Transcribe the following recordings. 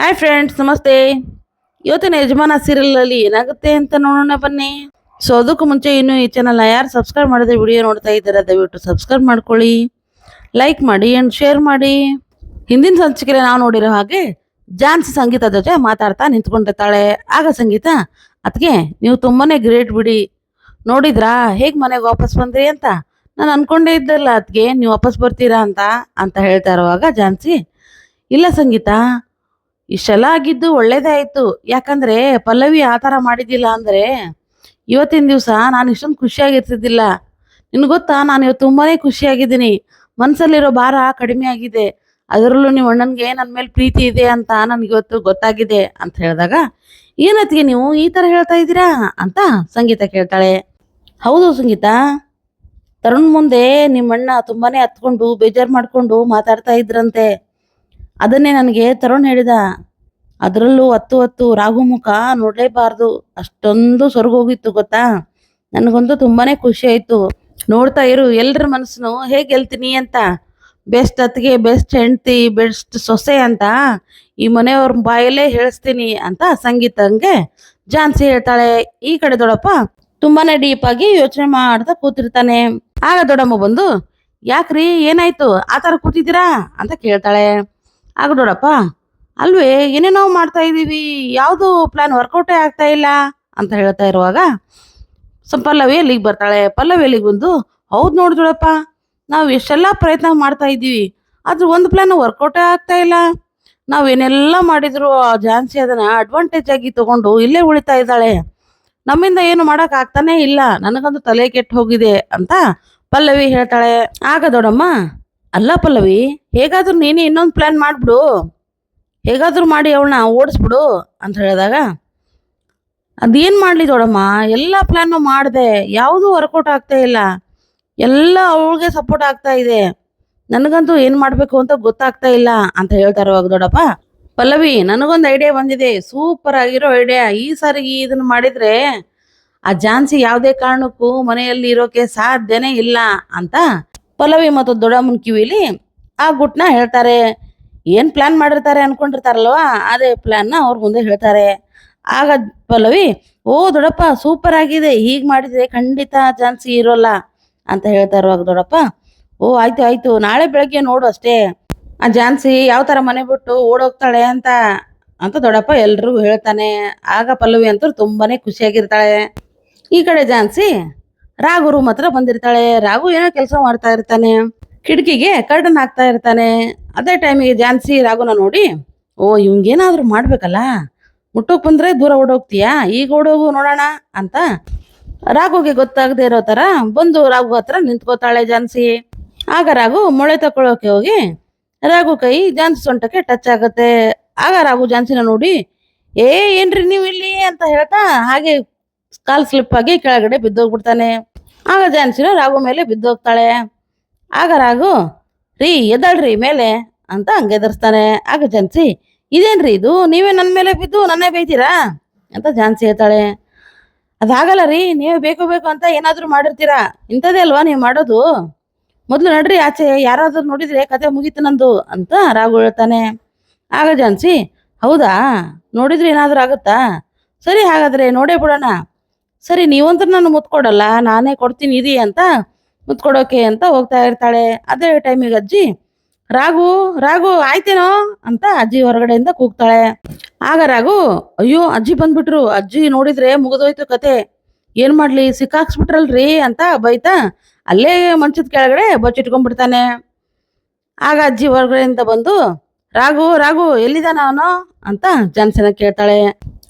Hi friends ನಮಸ್ತೆ. ಇವತ್ತಿನ ಯಜಮಾನ ಸೀರಿಯಲಲ್ಲಿ ಏನಾಗುತ್ತೆ ಅಂತ ನೋಡೋಣ ಬನ್ನಿ. ಸೊ ಅದಕ್ಕೂ ಮುಂಚೆ ಇನ್ನು ಈ ಚಾನಲ್ನ ಯಾರು ಸಬ್ಸ್ಕ್ರೈಬ್ ಮಾಡಿದ್ರೆ ವಿಡಿಯೋ ನೋಡ್ತಾ ಇದ್ದಾರೆ, ದಯವಿಟ್ಟು ಸಬ್ಸ್ಕ್ರೈಬ್ ಮಾಡ್ಕೊಳ್ಳಿ. ಲೈಕ್ ಮಾಡಿ ಆ್ಯಂಡ್ ಶೇರ್ ಮಾಡಿ. ಹಿಂದಿನ ಸಂಚಿಕೆಯಲ್ಲಿ ನಾವು ನೋಡಿರೋ ಹಾಗೆ ಜಾನ್ಸಿ ಸಂಗೀತ ಜೊತೆ ಮಾತಾಡ್ತಾ ನಿಂತ್ಕೊಂಡಿರ್ತಾಳೆ. ಆಗ ಸಂಗೀತ ಅದಕ್ಕೆ ನೀವು ತುಂಬಾನೇ ಗ್ರೇಟ್ ಬಿಡಿ. ನೋಡಿದ್ರಾ? ಹೇಗೆ ಮನೆಗೆ ವಾಪಸ್ ಬಂದ್ರಿ ಅಂತ? ನಾನು ಅನ್ಕೊಂಡೇ ಇದ್ದಲ್ಲ ಅದಕ್ಕೆ ನೀವು ವಾಪಸ್ ಬರ್ತೀರಾ ಅಂತ? ಅಂತ ಹೇಳ್ತಾ ಇರುವಾಗ ಜಾನ್ಸಿ, ಇಲ್ಲ ಸಂಗೀತ ಇಷ್ಟೆಲ್ಲ ಆಗಿದ್ದು ಒಳ್ಳೇದೇ ಆಯ್ತು. ಯಾಕಂದ್ರೆ ಪಲ್ಲವಿ ಆ ಥರ ಮಾಡಿದ್ದಿಲ್ಲ ಅಂದ್ರೆ ಇವತ್ತಿನ ದಿವಸ ನಾನು ಇಷ್ಟೊಂದು ಖುಷಿಯಾಗಿರ್ತಿದ್ದಿಲ್ಲ. ನಿನ್ಗೆ ಗೊತ್ತಾ? ನಾನು ಇವತ್ತು ತುಂಬಾನೇ ಖುಷಿಯಾಗಿದ್ದೀನಿ. ಮನ್ಸಲ್ಲಿರೋ ಭಾರ ಕಡಿಮೆ ಆಗಿದೆ. ಅದರಲ್ಲೂ ನೀವು ಅಣ್ಣನಿಗೆ ನನ್ನ ಮೇಲೆ ಪ್ರೀತಿ ಇದೆ ಅಂತ ನನಗಿವತ್ತು ಗೊತ್ತಾಗಿದೆ ಅಂತ ಹೇಳಿದಾಗ ಏನತ್ತಿಗೆ ನೀವು ಈ ಥರ ಹೇಳ್ತಾ ಇದ್ದೀರಾ? ಅಂತ ಸಂಗೀತ ಕೇಳ್ತಾಳೆ. ಹೌದು ಸಂಗೀತ. ತರುಣ್ ಮುಂದೆ ನಿಮ್ಮಣ್ಣ ತುಂಬಾನೇ ಹತ್ಕೊಂಡು ಬೇಜಾರು ಮಾಡ್ಕೊಂಡು ಮಾತಾಡ್ತಾ ಇದ್ರಂತೆ. ಅದನ್ನೇ ನನಗೆ ತರುಣ್ ಹೇಳಿದ, ಅದರಲ್ಲೂ ಹತ್ತು ಹತ್ತು ರಾಘು ಮುಖ ನೋಡಲೇಬಾರ್ದು. ಅಷ್ಟೊಂದು ಸೊರಗೋಗಿತ್ತು ಗೊತ್ತಾ? ನನಗಂತೂ ತುಂಬಾನೇ ಖುಷಿ ಆಯ್ತು. ನೋಡ್ತಾ ಇರು ಎಲ್ಲರ ಮನಸ್ಸನ್ನು ಹೇಗೆ ಹೇಳ್ತೀನಿ ಅಂತ? ಬೆಸ್ಟ್ ಅತ್ತಿಗೆ ಬೆಸ್ಟ್ ಹೆಂಡ್ತಿ, ಬೆಸ್ಟ್ ಸೊಸೆ ಅಂತ ಈ ಮನೆಯವ್ರ ಬಾಯಲ್ಲೇ ಹೇಳಿಸ್ತೀನಿ ಅಂತ ಸಂಗೀತ ಹಂಗೆ ಜಾನ್ಸಿ ಹೇಳ್ತಾಳೆ. ಈ ಕಡೆ ದೊಡ್ಡಪ್ಪ ತುಂಬಾನೇ ಡೀಪ್ ಆಗಿ ಯೋಚನೆ ಮಾಡ್ತಾ ಕೂತಿರ್ತಾನೆ. ಆಗ ದೊಡ್ಡಮ್ಮ ಬಂದು, ಯಾಕ್ರಿ, ಏನಾಯ್ತು? ಆ ಥರ ಕೂತಿದ್ದೀರಾ? ಅಂತ ಕೇಳ್ತಾಳೆ. ಆಗ ನೋಡಪ್ಪ ಅಲ್ವೇ, ಏನೇನೋ ಮಾಡ್ತಾ ಇದ್ದೀವಿ ಯಾವುದು ಪ್ಲಾನ್ ವರ್ಕೌಟೇ ಆಗ್ತಾ ಇಲ್ಲ ಅಂತ ಹೇಳ್ತಾ ಇರುವಾಗ, ಸ್ವಲ್ಪ ಪಲ್ಲವಿ ಅಲ್ಲಿಗೆ ಬರ್ತಾಳೆ. ಪಲ್ಲವಿ ಅಲ್ಲಿಗೆ ಬಂದು, ಹೌದು ನೋಡು ದೊಡ್ಡಪ್ಪ ನಾವು ಎಷ್ಟೆಲ್ಲ ಪ್ರಯತ್ನ ಮಾಡ್ತಾ ಇದ್ದೀವಿ. ಆದ್ರೆ ಒಂದು ಪ್ಲಾನ್ ವರ್ಕೌಟೇ ಆಗ್ತಾ ಇಲ್ಲ. ನಾವು ಏನೆಲ್ಲ ಮಾಡಿದ್ರು ಆ ಝಾನ್ಸಿ ಅದನ್ನ ಅಡ್ವಾಂಟೇಜ್ ಆಗಿ ತಗೊಂಡು ಇಲ್ಲೇ ಉಳಿತಾ ಇದ್ದಾಳೆ. ನಮ್ಮಿಂದ ಏನು ಮಾಡಕ್ ಆಗ್ತಾನೆ ಇಲ್ಲ. ನನಗಂತೂ ತಲೆ ಕೆಟ್ಟು ಹೋಗಿದೆ ಅಂತ ಪಲ್ಲವಿ ಹೇಳ್ತಾಳೆ. ಆಗ ದೊಡ್ಡಮ್ಮ ಅಲ್ಲ ಪಲ್ಲವಿ, ಹೇಗಾದ್ರೂ ನೀನೇ ಇನ್ನೊಂದು ಪ್ಲ್ಯಾನ್ ಮಾಡ್ಬಿಡು. ಹೇಗಾದರೂ ಮಾಡಿ ಅವಳನ್ನ ಓಡಿಸ್ಬಿಡು ಅಂತ ಹೇಳಿದಾಗ, ಅದೇನ್ ಮಾಡ್ಲಿ ದೊಡಮ್ಮ, ಎಲ್ಲ ಪ್ಲ್ಯಾನು ಮಾಡಿದೆ, ಯಾವುದೂ ವರ್ಕೌಟ್ ಆಗ್ತಾ ಇಲ್ಲ. ಎಲ್ಲ ಅವಳಿಗೆ ಸಪೋರ್ಟ್ ಆಗ್ತಾ ಇದೆ. ನನಗಂತೂ ಏನು ಮಾಡಬೇಕು ಅಂತ ಗೊತ್ತಾಗ್ತಾ ಇಲ್ಲ ಅಂತ ಹೇಳ್ತಾರೋ ಇರುವಾಗ ದೊಡ್ಡಪ್ಪ ಪಲ್ಲವಿ, ನನಗೊಂದು ಐಡಿಯಾ ಬಂದಿದೆ ಸೂಪರ್ ಆಗಿರೋ ಐಡಿಯಾ ಈ ಸಾರಿ ಇದನ್ನ ಮಾಡಿದ್ರೆ ಆ ಜಾನ್ಸಿ ಯಾವುದೇ ಕಾರಣಕ್ಕೂ ಮನೆಯಲ್ಲಿ ಇರೋಕೆ ಸಾಧ್ಯನೇ ಇಲ್ಲ ಅಂತ ಪಲ್ಲವಿ ಮತ್ತು ದೊಡ್ಡಮ್ಮನ ಕಿವಿಲಿ ಆ ಗುಟ್ನ ಹೇಳ್ತಾರೆ. ಏನ್ ಪ್ಲಾನ್ ಮಾಡಿರ್ತಾರೆ ಅನ್ಕೊಂಡಿರ್ತಾರಲ್ವಾ? ಅದೇ ಪ್ಲಾನ್ನ ಅವ್ರ ಮುಂದೆ ಹೇಳ್ತಾರೆ. ಆಗ ಪಲ್ಲವಿ, ಓ ದೊಡ್ಡಪ್ಪ ಸೂಪರ್ ಆಗಿದೆ. ಹೀಗ್ ಮಾಡಿದ್ರೆ ಖಂಡಿತ ಜಾನ್ಸಿ ಇರೋಲ್ಲ ಅಂತ ಹೇಳ್ತಾ ಇರುವಾಗ ದೊಡ್ಡಪ್ಪ, ಓ, ಆಯ್ತು ಆಯ್ತು. ನಾಳೆ ಬೆಳಗ್ಗೆ ನೋಡು ಅಷ್ಟೇ. ಆ ಜಾನ್ಸಿ ಯಾವ ತರ ಮನೆ ಬಿಟ್ಟು ಓಡೋಗ್ತಾಳೆ ಅಂತ ಅಂತ ದೊಡ್ಡಪ್ಪ ಎಲ್ರಿಗೂ ಹೇಳ್ತಾನೆ. ಆಗ ಪಲ್ಲವಿ ಅಂತೂ ತುಂಬಾನೇ ಖುಷಿಯಾಗಿರ್ತಾಳೆ. ಈ ಕಡೆ ಜಾನ್ಸಿ ರಾಘು ರೂಮ್ ಹತ್ರ ಬಂದಿರ್ತಾಳೆ. ರಾಘು ಏನೋ ಕೆಲಸ ಮಾಡ್ತಾ ಇರ್ತಾನೆ. ಕಿಟಕಿಗೆ ಕರ್ಡನ್ ಹಾಕ್ತಾ ಇರ್ತಾನೆ. ಅದೇ ಟೈಮಿಗೆ ಜಾನ್ಸಿ ರಾಘುನ ನೋಡಿ, ಓ ಇವಂಗೇನಾದ್ರೂ ಮಾಡ್ಬೇಕಲ್ಲ? ಮುಟ್ಟೋಕ್ ಬಂದ್ರೆ ದೂರ ಓಡೋಗ್ತೀಯಾ? ಈಗ ಓಡೋಗು ನೋಡೋಣ ಅಂತ ರಾಘುಗೆ ಗೊತ್ತಾಗದೆ ಇರೋ ತರ ಬಂದು ರಾಘು ಹತ್ರ ನಿಂತ್ಕೋತಾಳೆ ಜಾನ್ಸಿ ಆಗ ರಾಘು ಮೊಳೆ ತಕೊಳ್ಳೋಕೆ ಹೋಗಿ ರಾಘು ಕೈ ಜಾನ್ಸಿ ಸೊಂಟಕ್ಕೆ ಟಚ್ ಆಗುತ್ತೆ. ಆಗ ರಾಘು ಜಾನ್ಸಿನ ನೋಡಿ, ಏ, ಏನ್ರಿ ನೀವು ಇಲ್ಲಿ ಅಂತ ಹೇಳ್ತಾ ಹಾಗೆ ಕಾಲ್ ಸ್ಲಿಪ್ ಆಗಿ ಕೆಳಗಡೆ ಬಿದ್ದೋಗ್ಬಿಡ್ತಾನೆ. ಆಗ ಜಾನ್ಸಿನ ರಾಘು ಮೇಲೆ ಬಿದ್ದೋಗ್ತಾಳೆ. ಆಗ ರಾಘು, ರೀ, ಎದ್ದಾಳ್ರಿ ಮೇಲೆ ಅಂತ ಹಂಗೆ ಎದುರಿಸ್ತಾನೆ. ಆಗ ಜಾನ್ಸಿ ಇದೇನ್ರಿ ಇದು? ನೀವೇ ನನ್ನ ಮೇಲೆ ಬಿದ್ದು ನನ್ನೇ ಬೈತೀರಾ? ಅಂತ ಜಾನ್ಸಿ ಹೇಳ್ತಾಳೆ. ಅದಾಗಲ್ಲ ರೀ, ನೀವೇ ಬೇಕು ಬೇಕು ಅಂತ ಏನಾದರೂ ಮಾಡಿರ್ತೀರಾ? ಇಂಥದ್ದೇ ಅಲ್ವಾ ನೀವು ಮಾಡೋದು? ಮೊದಲು ನಡ್ರಿ ಆಚೆ, ಯಾರಾದರೂ ನೋಡಿದ್ರೆ ಕತೆ ಮುಗೀತು ನಂದು ಅಂತ ರಾಘು ಹೇಳ್ತಾನೆ. ಆಗ ಜಾನ್ಸಿ ಹೌದಾ? ನೋಡಿದ್ರೆ ಏನಾದರೂ ಆಗುತ್ತಾ? ಸರಿ ಹಾಗಾದ್ರೆ ನೋಡೇ ಬಿಡೋಣ. ಸರಿ, ನೀವಂತೂ ನಾನು ಮುತ್ಕೊಡಲ್ಲ, ನಾನೇ ಕೊಡ್ತೀನಿ, ಇರಿ ಅಂತ ಮುತ್ಕೊಡೋಕೆ ಅಂತ ಹೋಗ್ತಾ ಇರ್ತಾಳೆ. ಅದೇ ಟೈಮಿಗೆ ಅಜ್ಜಿ, ರಾಘು ರಾಘು, ಆಯ್ತೇನೋ? ಅಂತ ಅಜ್ಜಿ ಹೊರಗಡೆಯಿಂದ ಕೂಗ್ತಾಳೆ. ಆಗ ರಾಘು, ಅಯ್ಯೋ, ಅಜ್ಜಿ ಬಂದ್ಬಿಟ್ರು. ಅಜ್ಜಿ ನೋಡಿದ್ರೆ ಮುಗಿದೋಯ್ತು ಕತೆ. ಏನು ಮಾಡ್ಲಿ, ಸಿಕ್ಕಾಕ್ಸ್ಬಿಟ್ರಲ್ರಿ? ಅಂತ ಬೈತಾ ಅಲ್ಲೇ ಮಂಚದ ಕೆಳಗಡೆ ಬಚ್ಚಿಟ್ಕೊಂಡ್ಬಿಡ್ತಾನೆ. ಆಗ ಅಜ್ಜಿ ಹೊರಗಡೆಯಿಂದ ಬಂದು, ರಾಘು ರಾಘು, ಎಲ್ಲಿದ್ದಾನ ಅವನು? ಅಂತ ಜಾನ್ಸಿನ ಕೇಳ್ತಾಳೆ.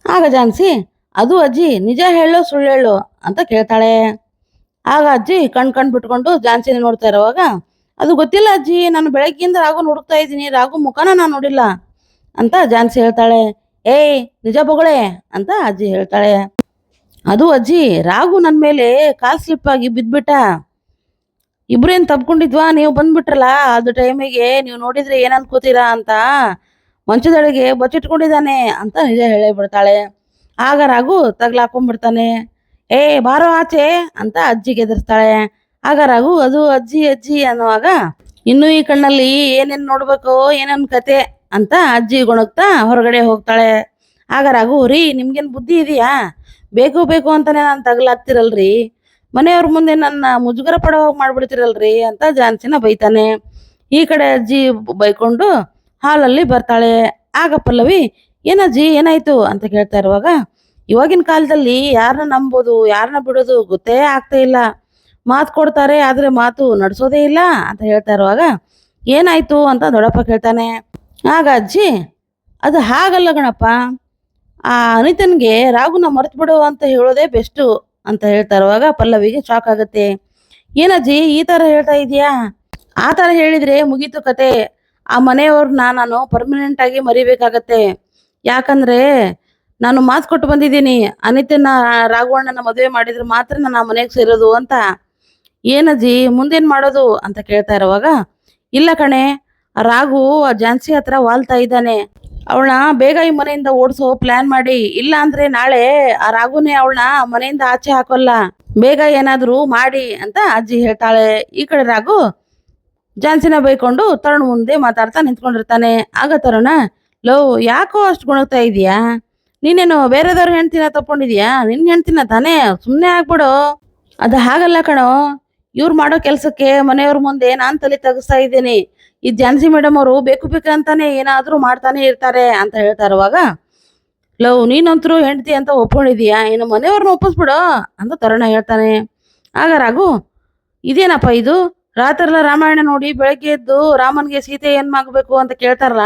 ಆಗ ಜಾನ್ಸಿ ಅದು ಅಜ್ಜಿ ನಿಜ ಹೇಳು ಸುಳ್ಳು ಅಂತ ಕೇಳ್ತಾಳೆ. ಆಗ ಅಜ್ಜಿ ಕಣ್ ಕಣ್ ಬಿಟ್ಕೊಂಡು ಜಾನ್ಸಿನ ನೋಡ್ತಾ ಇರುವಾಗ, ಅದು ಗೊತ್ತಿಲ್ಲ ಅಜ್ಜಿ, ನಾನು ಬೆಳಗ್ಗೆಯಿಂದ ರಾಗು ಹುಡುಕ್ತಾ ಇದ್ದೀನಿ ರಾಘು ಮುಖನ ನಾನು ನೋಡಿಲ್ಲ ಅಂತ ಜಾನ್ಸಿ ಹೇಳ್ತಾಳೆ. ಏಯ್, ನಿಜ ಬೊಗಳೆ ಅಂತ ಅಜ್ಜಿ ಹೇಳ್ತಾಳೆ. ಅದು ಅಜ್ಜಿ, ರಾಗು ನನ್ನ ಮೇಲೆ ಕಾಲ್ ಸ್ಲಿಪ್ ಆಗಿ ಬಿದ್ಬಿಟ್ಟ. ಇಬ್ರೇನ್ ತಪ್ಕೊಂಡಿದ್ವಾ ನೀವು ಬಂದ್ಬಿಟ್ರಲ್ಲ, ಅದು ಟೈಮಿಗೆ ನೀವು ನೋಡಿದ್ರೆ ಏನು ಅನ್ಕೋತೀರಾ ಅಂತ ಮಂಚದೊಳಗೆ ಬಚ್ಚಿಟ್ಕೊಂಡಿದ್ದಾನೆ ಅಂತ ನಿಜ ಹೇಳೇ ಬಿಡ್ತಾಳೆ. ಆಗ ರಾಘು ತಗ್ಲಾಕೊಂಡ್ಬಿಡ್ತಾನೆ ಏ, ಬಾರೋ ಆಚೆ ಅಂತ ಅಜ್ಜಿಗೆ ಎದುರ್ತಾಳೆ ಆಗ ರಾಘು, ಅದು ಅಜ್ಜಿ ಅಜ್ಜಿ ಅನ್ನುವಾಗ, ಇನ್ನು ಈ ಕಣ್ಣಲ್ಲಿ ಏನೇನು ನೋಡ್ಬೇಕು, ಏನೇನು ಕತೆ ಅಂತ ಅಜ್ಜಿ ಗುಣಗ್ತಾ ಹೊರಗಡೆ ಹೋಗ್ತಾಳೆ. ಆಗ ರಾಘು, ರೀ, ನಿಮ್ಗೇನು ಬುದ್ಧಿ ಇದೆಯಾ? ಬೇಕು ಬೇಕು ಅಂತಾನೆ ನಾನು ತಗಲಾಗ್ತಿರಲ್ರಿ ಮನೆಯವ್ರ ಮುಂದೆ ನನ್ನ ಮುಜುಗರ ಪಡೋ ಮಾಡ್ಬಿಡ್ತಿರಲ್ರಿ ಅಂತ ಜಾನ್ಸಿನ ಬೈತಾನೆ. ಈ ಕಡೆ ಅಜ್ಜಿ ಬೈಕೊಂಡು ಹಾಲಲ್ಲಿ ಬರ್ತಾಳೆ. ಆಗ ಪಲ್ಲವಿ ಏನಜ್ಜಿ ಏನಾಯ್ತು ಅಂತ ಕೇಳ್ತಾ ಇರುವಾಗ, ಇವಾಗಿನ ಕಾಲದಲ್ಲಿ ಯಾರನ್ನ ನಂಬೋದು ಯಾರನ್ನ ಬಿಡೋದು ಗೊತ್ತೇ ಆಗ್ತಾ ಇಲ್ಲ. ಮಾತು ಕೊಡ್ತಾರೆ, ಆದ್ರೆ ಮಾತು ನಡೆಸೋದೇ ಇಲ್ಲ ಅಂತ ಹೇಳ್ತಾ ಇರುವಾಗ, ಏನಾಯ್ತು ಅಂತ ದೊಡ್ಡಪ್ಪ ಕೇಳ್ತಾನೆ. ಆಗ ಅಜ್ಜಿ, ಅದು ಹಾಗಲ್ಲ ಗಣಪ್ಪ ಆ ಅನಿತನ್ಗೆ ರಾಗುನ ಮರೆತು ಬಿಡು ಅಂತ ಹೇಳೋದೇ ಬೆಸ್ಟು ಅಂತ ಹೇಳ್ತಾ ಇರುವಾಗ ಪಲ್ಲವಿಗೆ ಶಾಕ್ ಆಗುತ್ತೆ. ಏನಜ್ಜಿ ಈ ತರ ಹೇಳ್ತಾ ಇದೀಯಾ? ಆ ತರ ಹೇಳಿದ್ರೆ ಮುಗೀತು ಕತೆ. ಆ ಮನೆಯವ್ರನ್ನ ನಾನು ಪರ್ಮನೆಂಟ್ ಆಗಿ ಮರಿಬೇಕಾಗತ್ತೆ. ಯಾಕಂದ್ರೆ ನಾನು ಮಾತು ಕೊಟ್ಟು ಬಂದಿದ್ದೀನಿ ಅನಿತನ ರಾಘವಣ್ಣನ ಮದುವೆ ಮಾಡಿದ್ರೆ ಮಾತ್ರ ನಾನು ಮನೆಗೆ ಸೇರೋದು ಅಂತ. ಏನಜ್ಜಿ, ಮುಂದೇನು ಮಾಡೋದು ಅಂತ ಕೇಳ್ತಾ ಇರುವಾಗ, ಇಲ್ಲ ಕಣೆ, ರಾಘು ಆ ಝಾನ್ಸಿ ಹತ್ರ ವಾಲ್ತಾ ಇದ್ದಾನೆ. ಅವಳನ್ನ ಬೇಗ ಈ ಮನೆಯಿಂದ ಓಡಿಸೋ ಪ್ಲಾನ್ ಮಾಡಿ. ಇಲ್ಲ ಅಂದ್ರೆ ನಾಳೆ ಆ ರಾಘುನೇ ಅವಳನ್ನ ಮನೆಯಿಂದ ಆಚೆ ಹಾಕೋಲ್ಲ. ಬೇಗ ಏನಾದರೂ ಮಾಡಿ ಅಂತ ಅಜ್ಜಿ ಹೇಳ್ತಾಳೆ. ಈ ಕಡೆ ರಾಘು ಝಾನ್ಸಿನ ಬೈಕೊಂಡು ತರುಣ್ ಮುಂದೆ ಮಾತಾಡ್ತಾ ನಿಂತ್ಕೊಂಡಿರ್ತಾನೆ. ಆಗ ತರುಣ ಲೋ, ಯಾಕೋ ಅಷ್ಟು ಗುಣಗ್ತಾ ಇದೀಯಾ? ನೀನೇನು ಬೇರೆದವ್ರ ಹೆಣ್ತಿನ ತಪ್ಕೊಂಡಿದ್ಯಾ? ನಿನ್ ಹೆಣ್ತಿನ ತಾನೇ? ಸುಮ್ಮನೆ ಆಗ್ಬಿಡು. ಅದು ಹಾಗಲ್ಲ ಕಣೋ. ಇವ್ರು ಮಾಡೋ ಕೆಲಸಕ್ಕೆ ಮನೆಯವ್ರ ಮುಂದೆ ನಾನ್ ತಲೆ ತಗಸ್ತಾ ಇದ್ದೀನಿ. ಈ ಜಾನ್ಸಿ ಮೇಡಮ್ ಅವರು ಬೇಕು ಬೇಕಂತಾನೆ ಏನಾದ್ರೂ ಮಾಡ್ತಾನೆ ಇರ್ತಾರೆ ಅಂತ ಹೇಳ್ತಾ ಇರುವಾಗ ಲವ್ ನೀನಂತರೂ ಹೆಂಡತಿ ಅಂತ ಒಪ್ಕೊಂಡಿದೀಯಾ? ಇನ್ನು ಮನೆಯವ್ರನ್ನ ಒಪ್ಪಿಸ್ಬಿಡು ಅಂತ ತರುಣ ಹೇಳ್ತಾನೆ. ಆಗ ರಾಘು, ಇದೇನಪ್ಪ ಇದು? ರಾತ್ರೆಲ್ಲ ರಾಮಾಯಣ ನೋಡಿ ಬೆಳಗ್ಗೆ ಎದ್ದು ರಾಮನ್ಗೆ ಸೀತೆ ಏನ್ ಮಾಡ್ಬೇಕು ಅಂತ ಕೇಳ್ತಾರಲ್ಲ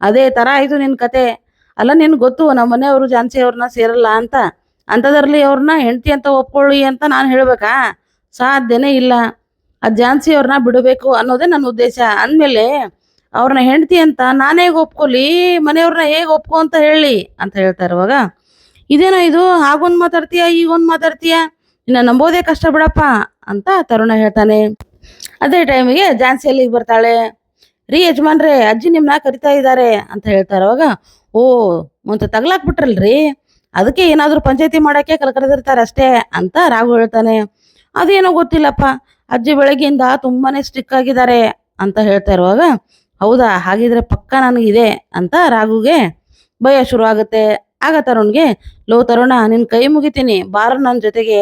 ಅದೇ ಥರ ಆಯ್ತು ನಿನ್ನ ಕತೆ. ಅಲ್ಲ, ನಿನ್ ಗೊತ್ತು ನಮ್ಮ ಮನೆಯವರು ಜಾನ್ಸಿ ಅವ್ರನ್ನ ಸೇರಲ್ಲ ಅಂತ. ಅಂಥದ್ರಲ್ಲಿ ಅವ್ರನ್ನ ಹೆಂಡತಿ ಅಂತ ಒಪ್ಕೊಳ್ಳಿ ಅಂತ ನಾನು ಹೇಳಬೇಕಾ? ಸಾಧ್ಯನೇ ಇಲ್ಲ. ಆ ಜಾನ್ಸಿ ಅವ್ರನ್ನ ಬಿಡಬೇಕು ಅನ್ನೋದೇ ನನ್ನ ಉದ್ದೇಶ. ಅಂದಮೇಲೆ ಅವ್ರನ್ನ ಹೆಂಡತಿ ಅಂತ ನಾನು ಹೇಗೆ ಒಪ್ಕೊಲಿ ಮನೆಯವ್ರನ್ನ ಹೇಗೆ ಒಪ್ಕೊ ಅಂತ ಹೇಳಿ ಅಂತ ಹೇಳ್ತಾ ಇರುವಾಗ, ಇದೇನೋ ಇದು? ಹಾಗೊಂದು ಮಾತಾಡ್ತೀಯ? ಈಗೊಂದು ಮಾತಾಡ್ತೀಯ? ನಿನ್ನ ನಂಬೋದೇ ಕಷ್ಟ ಬಿಡಪ್ಪ ಅಂತ ತರುಣ ಹೇಳ್ತಾನೆ. ಅದೇ ಟೈಮಿಗೆ ಜಾನ್ಸಿ ಅಲ್ಲಿಗೆ ಬರ್ತಾಳೆ. ರೀ ಯಜಮಾನ್ರೆ, ಅಜ್ಜಿ ನಿಮ್ಮನ್ನ ಕರಿತಾ ಇದ್ದಾರೆ ಅಂತ ಹೇಳ್ತಾ ಅವಾಗ, ಓ ಮುಂತ ತಗ್ಲಾಕ್ ಬಿಟ್ರಲ್ರಿ ಅದಕ್ಕೆ ಏನಾದರೂ ಪಂಚಾಯತಿ ಮಾಡಕ್ಕೆ ಕಲ್ಕರೆದಿರ್ತಾರೆ ಅಷ್ಟೇ ಅಂತ ರಾಘು ಹೇಳ್ತಾನೆ. ಅದೇನೋ ಗೊತ್ತಿಲ್ಲಪ್ಪ, ಅಜ್ಜಿ ಬೆಳಗ್ಗೆಯಿಂದ ತುಂಬಾನೇ ಸ್ಟಿಕ್ ಆಗಿದ್ದಾರೆ ಅಂತ ಹೇಳ್ತಾ ಇರುವಾಗ, ಹೌದಾ, ಹಾಗಿದ್ರೆ ಪಕ್ಕ ನನಗಿದೆ ಅಂತ ರಾಘುಗೆ ಭಯ ಶುರು ಆಗುತ್ತೆ. ಆಗ ತರುಣ್ಗೆ, ಲೋ ತರುಣ ನಿನ್ನ ಕೈ ಮುಗಿತೀನಿ, ಬಾರ ನನ್ನ ಜೊತೆಗೆ.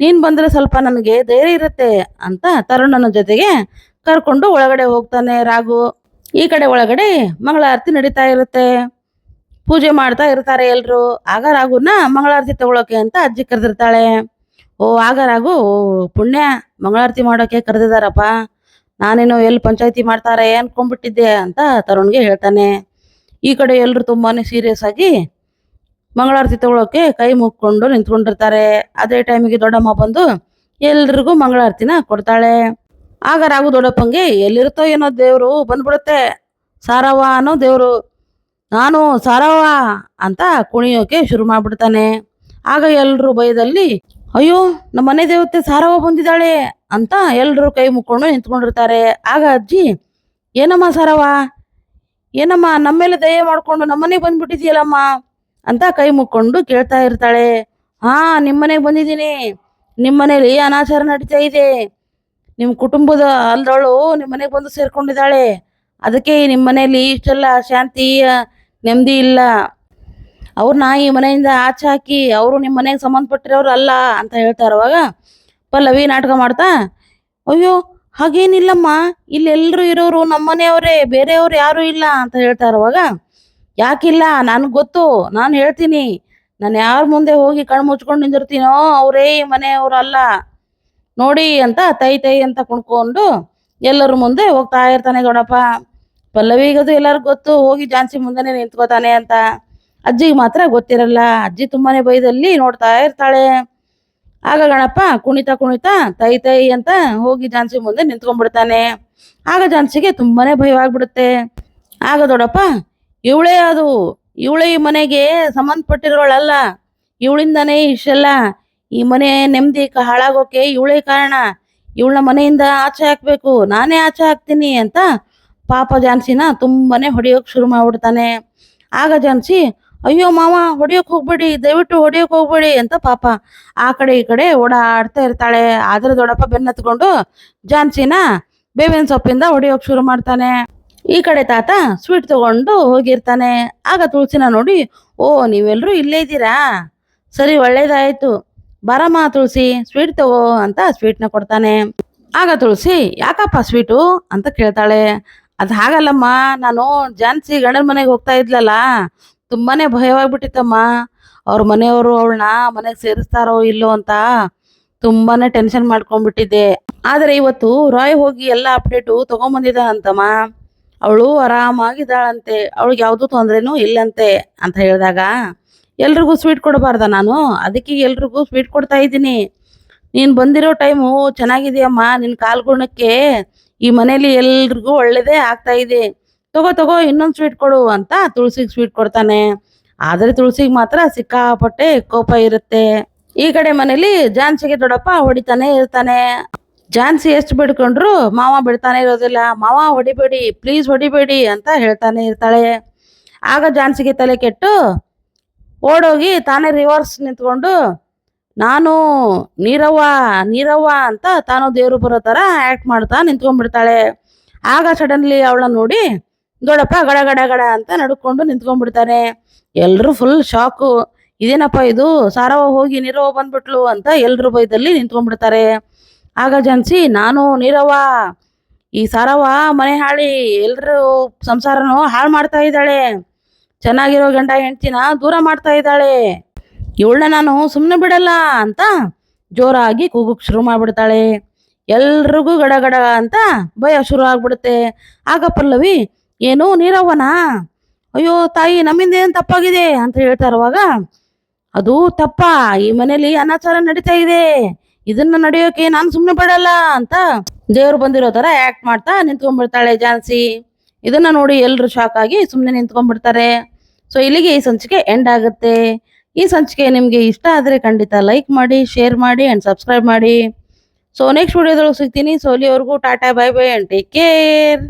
ನೀನು ಬಂದ್ರೆ ಸ್ವಲ್ಪ ನನಗೆ ಧೈರ್ಯ ಇರುತ್ತೆ ಅಂತ ತರುಣನ ಜೊತೆಗೆ ಕರ್ಕೊಂಡು ಒಳಗಡೆ ಹೋಗ್ತಾನೆ ರಾಘು. ಈ ಕಡೆ ಒಳಗಡೆ ಮಂಗಳಾರತಿ ನಡೀತಾ ಇರುತ್ತೆ. ಪೂಜೆ ಮಾಡ್ತಾ ಇರ್ತಾರೆ ಎಲ್ರು. ಆಗ ರಾಘುನ ಮಂಗಳಾರತಿ ತಗೊಳಕ್ಕೆ ಅಂತ ಅಜ್ಜಿ ಕರೆದಿರ್ತಾಳೆ. ಓ, ಆಗ ರಾಘು ಪುಣ್ಯ, ಮಂಗಳಾರತಿ ಮಾಡೋಕೆ ಕರೆದಿದಾರಪ್ಪ. ನಾನೇನು ಎಲ್ಲಿ ಪಂಚಾಯತಿ ಮಾಡ್ತಾರೆ, ಅನ್ಕೊಂಡ್ಬಿಟ್ಟಿದ್ದೆ ಅಂತ ತರುಣ್ಗೆ ಹೇಳ್ತಾನೆ. ಈ ಕಡೆ ಎಲ್ಲರೂ ತುಂಬಾ ಸೀರಿಯಸ್ ಆಗಿ ಮಂಗಳಾರತಿ ತಗೊಳಕ್ಕೆ ಕೈ ಮುಕ್ಕೊಂಡು ನಿಂತ್ಕೊಂಡಿರ್ತಾರೆ. ಅದೇ ಟೈಮಿಗೆ ದೊಡ್ಡಮ್ಮ ಬಂದು ಎಲ್ರಿಗೂ ಮಂಗಳಾರತಿನ ಕೊಡ್ತಾಳೆ. ಆಗ ರಾಘು ದೊಡ್ಡಪ್ಪಂಗೆ ಎಲ್ಲಿರುತ್ತೋ ಏನೋ ದೇವರು ಬಂದ್ಬಿಡುತ್ತೆ. ಸಾರವ್ವ ಅನ್ನೋ ದೇವರು. ನಾನು ಸಾರವ್ವ ಅಂತ ಕುಣಿಯೋಕೆ ಶುರು ಮಾಡ್ಬಿಡ್ತಾನೆ. ಆಗ ಎಲ್ಲರೂ ಭಯದಲ್ಲಿ, ಅಯ್ಯೋ, ನಮ್ಮ ಮನೆ ದೇವತೆ ಸಾರವ್ವ ಬಂದಿದ್ದಾಳೆ ಅಂತ ಎಲ್ಲರೂ ಕೈ ಮುಕ್ಕೊಂಡು ನಿಂತ್ಕೊಂಡಿರ್ತಾರೆ. ಆಗ ಅಜ್ಜಿ, ಏನಮ್ಮ ಸಾರವ್ವ? ಏನಮ್ಮ ನಮ್ಮ ಮೇಲೆ ದಯ ಮಾಡ್ಕೊಂಡು ನಮ್ಮನೆಗೆ ಬಂದ್ಬಿಟ್ಟಿದ್ಯಲ್ಲಮ್ಮ ಅಂತ ಕೈ ಮುಕ್ಕೊಂಡು ಕೇಳ್ತಾ ಇರ್ತಾಳೆ. ಹಾ, ನಿಮ್ಮನೆಗೆ ಬಂದಿದ್ದೀನಿ. ನಿಮ್ಮನೇಲಿ ಅನಾಚಾರ ನಡೀತಾ ಇದೆ. ನಿಮ್ಮ ಕುಟುಂಬದ ಅಲ್ದವಳು ನಿಮ್ಮನೆಗೆ ಬಂದು ಸೇರ್ಕೊಂಡಿದ್ದಾಳೆ. ಅದಕ್ಕೆ ನಿಮ್ಮ ಮನೆಯಲ್ಲಿ ಇಷ್ಟೆಲ್ಲ ಶಾಂತಿ, ನೆಮ್ಮದಿ ಇಲ್ಲ. ಅವ್ರನ್ನ ಈ ಮನೆಯಿಂದ ಆಚೆ ಹಾಕಿ ಅವರು ನಿಮ್ಮ ಮನೆಗೆ ಸಂಬಂಧಪಟ್ಟಿರೋರು ಅಲ್ಲ ಅಂತ ಹೇಳ್ತಾ ಇರುವಾಗ ಪಲ್ಲವಿ ನಾಟಕ ಮಾಡ್ತಾ, ಅಯ್ಯೋ, ಹಾಗೇನಿಲ್ಲಮ್ಮ, ಇಲ್ಲಿ ಎಲ್ಲರೂ ಇರೋರು ನಮ್ಮ ಮನೆಯವರೇ, ಬೇರೆಯವ್ರು ಯಾರು ಇಲ್ಲ ಅಂತ ಹೇಳ್ತಾ ಇರುವಾಗ, ಯಾಕಿಲ್ಲ, ನನಗೆ ಗೊತ್ತು, ನಾನು ಹೇಳ್ತೀನಿ. ನಾನು ಯಾರ ಮುಂದೆ ಹೋಗಿ ಕಣ್ಣು ಮುಚ್ಕೊಂಡು ನಿಂದಿರ್ತೀನೋ, ಅವರೇ ಈ ಮನೆಯವರು ಅಲ್ಲ. ನೋಡಿ ಅಂತ ತೈ ತೈ ಅಂತ ಕುಣ್ಕೊಂಡು ಎಲ್ಲರ ಮುಂದೆ ಹೋಗ್ತಾ ಇರ್ತಾನೆ ದೊಡ್ಡಪ್ಪ ಪಲ್ಲವಿಗದು ಎಲ್ಲರಿಗೂ ಗೊತ್ತು, ಹೋಗಿ ಜಾನ್ಸಿ ಮುಂದೆನೆ ನಿಂತ್ಕೋತಾನೆ ಅಂತ. ಅಜ್ಜಿಗೆ ಮಾತ್ರ ಗೊತ್ತಿರಲ್ಲ, ಅಜ್ಜಿ ತುಂಬಾನೇ ಭಯದಲ್ಲಿ ನೋಡ್ತಾ ಇರ್ತಾಳೆ. ಆಗ ಗಣಪ್ಪ ಕುಣಿತಾ ಕುಣಿತಾ ತೈ ತೈ ಅಂತ ಹೋಗಿ ಜಾನ್ಸಿ ಮುಂದೆ ನಿಂತ್ಕೊಂಡ್ಬಿಡ್ತಾನೆ. ಆಗ ಜಾನ್ಸಿಗೆ ತುಂಬಾನೇ ಭಯವಾಗ್ಬಿಡುತ್ತೆ. ಆಗ ದೊಡ್ಡಪ್ಪ ಇವಳೇ ಅದು, ಇವಳೇ ಮನೆಗೆ ಸಂಬಂಧಪಟ್ಟಿರೋಳಲ್ಲ, ಇವಳಿಂದಾನೇ ಇಷ್ಟೆಲ್ಲ ಈ ಮನೆ ನೆಮ್ಮದಿ ಹಾಳಾಗೋಕೆ ಇವಳೇ ಕಾರಣ. ಇವಳ ಮನೆಯಿಂದ ಆಚೆ ಹಾಕ್ಬೇಕು. ನಾನೇ ಆಚೆ ಹಾಕ್ತೀನಿ ಅಂತ ಪಾಪ ಜಾನ್ಸಿನ ತುಂಬಾನೇ ಹೊಡಿಯೋಕ್ ಶುರು ಮಾಡ್ಬಿಡ್ತಾನೆ. ಆಗ ಜಾನ್ಸಿ ಅಯ್ಯೋ ಮಾವ, ಹೊಡಿಯೋಕ್ ಹೋಗ್ಬೇಡಿ, ದಯವಿಟ್ಟು ಹೊಡಿಯೋಕ್ ಹೋಗ್ಬೇಡಿ ಅಂತ ಪಾಪ ಆ ಕಡೆ ಈ ಕಡೆ ಓಡಾಡ್ತಾ ಇರ್ತಾಳೆ. ಆದ್ರೆ ದೊಡ್ಡಪ್ಪ ಬೆನ್ನತ್ಕೊಂಡು ಜಾನ್ಸಿನ ಬೇವಿನ ಸೊಪ್ಪಿಂದ ಹೊಡಿಯೋಕ್ ಶುರು ಮಾಡ್ತಾನೆ. ಈ ಕಡೆ ತಾತ ಸ್ವೀಟ್ ತಗೊಂಡು ಹೋಗಿರ್ತಾನೆ. ಆಗ ತುಳಸಿನ ನೋಡಿ, ಓ ನೀವೆಲ್ಲರೂ ಇಲ್ಲೇ ಇದ್ದೀರಾ? ಸರಿ, ಒಳ್ಳೇದಾಯ್ತು. ಬಾರಮ್ಮ ತುಳಸಿ ಸ್ವೀಟ್ ತಗೋ ಅಂತ ಸ್ವೀಟ್ನ ಕೊಡ್ತಾನೆ. ಆಗ ತುಳಸಿ, ಯಾಕಪ್ಪ ಸ್ವೀಟು ಅಂತ ಕೇಳ್ತಾಳೆ. ಅದು ಹಾಗಲ್ಲಮ್ಮ, ನಾನು ಜಾನ್ಸಿ ಗಂಡನ ಮನೆಗೆ ಹೋಗ್ತಾ ಇದ್ಲಲ್ಲ, ತುಂಬಾನೇ ಭಯವಾಗ್ಬಿಟ್ಟಿತ್ತಮ್ಮ. ಅವ್ರ ಮನೆಯವರು ಅವಳನ್ನ ಮನೆಗೆ ಸೇರಿಸ್ತಾರೋ ಇಲ್ಲೋ ಅಂತ ತುಂಬಾನೇ ಟೆನ್ಷನ್ ಮಾಡ್ಕೊಂಡ್ಬಿಟ್ಟಿದ್ದೆ. ಆದರೆ ಇವತ್ತು ರಾಯ್ ಹೋಗಿ ಎಲ್ಲ ಅಪ್ಡೇಟು ಅಂತಮ್ಮ ಅವಳು ಆರಾಮಾಗಿದ್ದಾಳಂತೆ. ಅವಳಿಗೆ ಯಾವುದೂ ತೊಂದರೆನೂ ಇಲ್ಲಂತೆ ಅಂತ ಹೇಳಿದಾಗ ಎಲ್ರಿಗೂ ಸ್ವೀಟ್ ಕೊಡಬಾರ್ದ ನಾನು? ಅದಕ್ಕೆ ಎಲ್ರಿಗೂ ಸ್ವೀಟ್ ಕೊಡ್ತಾ ಇದ್ದೀನಿ. ನೀನು ಬಂದಿರೋ ಟೈಮು ಚೆನ್ನಾಗಿದೆಯಮ್ಮ. ನಿನ್ನ ಕಾಲ್ಗುಣಕ್ಕೆ ಈ ಮನೇಲಿ ಎಲ್ರಿಗೂ ಒಳ್ಳೇದೇ ಆಗ್ತಾ ಇದೆ. ತಗೋ ತಗೋ, ಇನ್ನೊಂದು ಸ್ವೀಟ್ ಕೊಡು ಅಂತ ತುಳಸಿಗೆ ಸ್ವೀಟ್ ಕೊಡ್ತಾನೆ. ಆದರೆ ತುಳಸಿಗೆ ಮಾತ್ರ ಸಿಕ್ಕಾಪಟ್ಟೆ ಕೋಪ ಇರುತ್ತೆ. ಈ ಕಡೆ ಮನೇಲಿ ಜಾನ್ಸಿಗೆ ದೊಡ್ಡಪ್ಪ ಹೊಡಿತಾನೆ ಇರ್ತಾನೆ. ಜಾನ್ಸಿ ಎಷ್ಟು ಬಿಡ್ಕೊಂಡ್ರು ಮಾವ ಬಿಡ್ತಾನೆ ಇರೋದಿಲ್ಲ. ಮಾವ ಹೊಡಿಬೇಡಿ ಪ್ಲೀಸ್ ಹೊಡಿಬೇಡಿ ಅಂತ ಹೇಳ್ತಾನೆ ಇರ್ತಾಳೆ. ಆಗ ಜಾನ್ಸಿಗೆ ತಲೆ ಕೆಟ್ಟು ಓಡೋಗಿ ತಾನೇ ರಿವರ್ಸ್ ನಿಂತ್ಕೊಂಡು, ನಾನು ನೀರವ್ವ ನೀರವ್ವ ಅಂತ ತಾನು ದೇವರು ಬರೋ ಥರ ಆ್ಯಕ್ಟ್ ಮಾಡ್ತಾ ನಿಂತ್ಕೊಂಡ್ಬಿಡ್ತಾಳೆ. ಆಗ ಸಡನ್ಲಿ ಅವಳನ್ನ ನೋಡಿ ದೊಡ್ಡಪ್ಪ ಗಡ ಗಡ ಗಡ ಅಂತ ನಡ್ಕೊಂಡು ನಿಂತ್ಕೊಂಡ್ಬಿಡ್ತಾನೆ. ಎಲ್ಲರೂ ಫುಲ್ ಶಾಕು ಇದೇನಪ್ಪ ಇದು? ಸಾರವ್ವ ಹೋಗಿ ನೀರವ್ವ ಬಂದ್ಬಿಟ್ಲು ಅಂತ ಎಲ್ಲರೂ ಬೈದಲ್ಲಿ ನಿಂತ್ಕೊಂಡ್ಬಿಡ್ತಾರೆ. ಆಗ ಜನಿಸಿ ನಾನು ನೀರವ್ವ, ಈ ಸಾರವ್ವ ಮನೆ ಹಾಳಿ ಎಲ್ಲರೂ ಸಂಸಾರನೂ ಹಾಳು ಮಾಡ್ತಾ ಇದ್ದಾಳೆ. ಚೆನ್ನಾಗಿರೋ ಗಂಡ ಹೆಂಡ್ತಿನ ದೂರ ಮಾಡ್ತಾ ಇದ್ದಾಳೆ. ಇವಳನ್ನ ನಾನು ಸುಮ್ಮನೆ ಬಿಡಲ್ಲ ಅಂತ ಜೋರಾಗಿ ಕೂಗಕ್ಕೆ ಶುರು ಮಾಡಿಬಿಡ್ತಾಳೆ. ಎಲ್ರಿಗೂ ಗಡ ಗಡ ಅಂತ ಭಯ ಶುರು ಆಗ್ಬಿಡುತ್ತೆ. ಆಗ ಪಲ್ಲವಿ, ಏನು ನೀರವ್ವನ? ಅಯ್ಯೋ, ತಾಯಿ, ನಮ್ಮಿಂದ ಏನು ತಪ್ಪಾಗಿದೆ? ಅಂತ ಹೇಳ್ತಾ ಇರುವಾಗ, ಅದು ತಪ್ಪ. ಈ ಮನೇಲಿ ಅನಾಚಾರ ನಡೀತಾ ಇದೆ. ಇದನ್ನ ನಡೆಯೋಕೆ ನಾನು ಸುಮ್ಮನೆ ಬಿಡಲ್ಲ ಅಂತ ದೇವ್ರು ಬಂದಿರೋ ಥರ ಆ್ಯಕ್ಟ್ ಮಾಡ್ತಾ ನಿಂತ್ಕೊಂಡ್ಬಿಡ್ತಾಳೆ ಜಾನ್ಸಿ. ಇದನ್ನ ನೋಡಿ ಎಲ್ಲರೂ ಶಾಕ್ ಆಗಿ ಸುಮ್ಮನೆ ನಿಂತ್ಕೊಂಡ್ಬಿಡ್ತಾರೆ. ಸೊ ಇಲ್ಲಿಗೆ ಈ ಸಂಚಿಕೆ ಎಂಡ್ ಆಗುತ್ತೆ. ಈ ಸಂಚಿಕೆ ನಿಮಗೆ ಇಷ್ಟ ಆದರೆ ಖಂಡಿತ ಲೈಕ್ ಮಾಡಿ ಶೇರ್ ಮಾಡಿ ಆ್ಯಂಡ್ ಸಬ್ಸ್ಕ್ರೈಬ್ ಮಾಡಿ. ಸೊ ನೆಕ್ಸ್ಟ್ ವಿಡಿಯೋದೊಳಗೆ ಸಿಗ್ತೀನಿ. ಅಲ್ಲಿವರೆಗೂ tata bye bye and take care